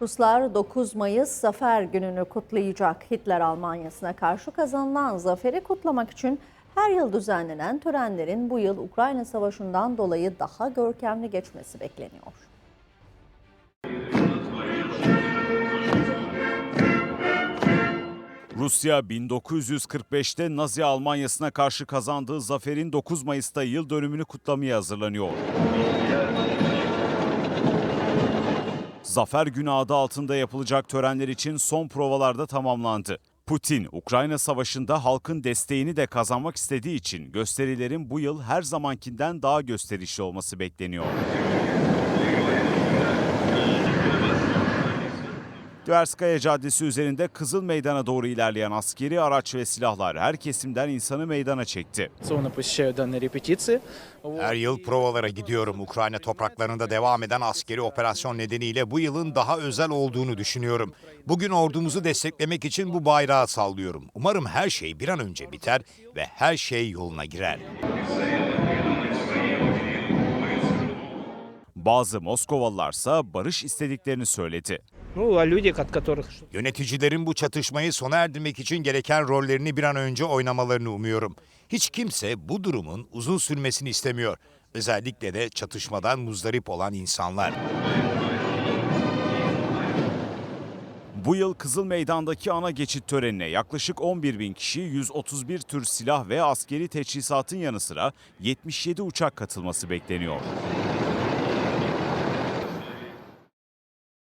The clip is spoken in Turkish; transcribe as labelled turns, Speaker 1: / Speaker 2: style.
Speaker 1: Ruslar 9 Mayıs Zafer Günü'nü kutlayacak. Hitler Almanyası'na karşı kazanılan zaferi kutlamak için her yıl düzenlenen törenlerin bu yıl Ukrayna Savaşı'ndan dolayı daha görkemli geçmesi bekleniyor.
Speaker 2: Rusya 1945'te Nazi Almanyası'na karşı kazandığı zaferin 9 Mayıs'ta yıl dönümünü kutlamaya hazırlanıyor. Zafer Günü adı altında yapılacak törenler için son provalar da tamamlandı. Putin, Ukrayna Savaşı'nda halkın desteğini de kazanmak istediği için gösterilerin bu yıl her zamankinden daha gösterişli olması bekleniyor. Tverskaya Caddesi üzerinde Kızıl Meydan'a doğru ilerleyen askeri araç ve silahlar her kesimden insanı meydana çekti.
Speaker 3: Her yıl provalara gidiyorum. Ukrayna topraklarında devam eden askeri operasyon nedeniyle bu yılın daha özel olduğunu düşünüyorum. Bugün ordumuzu desteklemek için bu bayrağı sallıyorum. Umarım her şey bir an önce biter ve her şey yoluna girer.
Speaker 2: Bazı Moskovalılarsa barış istediklerini söyledi.
Speaker 3: Yöneticilerin bu çatışmayı sona erdirmek için gereken rollerini bir an önce oynamalarını umuyorum. Hiç kimse bu durumun uzun sürmesini istemiyor. Özellikle de çatışmadan muzdarip olan insanlar.
Speaker 2: Bu yıl Kızıl Meydan'daki ana geçit törenine yaklaşık 11 bin kişi 131 tür silah ve askeri teçhizatın yanı sıra 77 uçak katılması bekleniyor.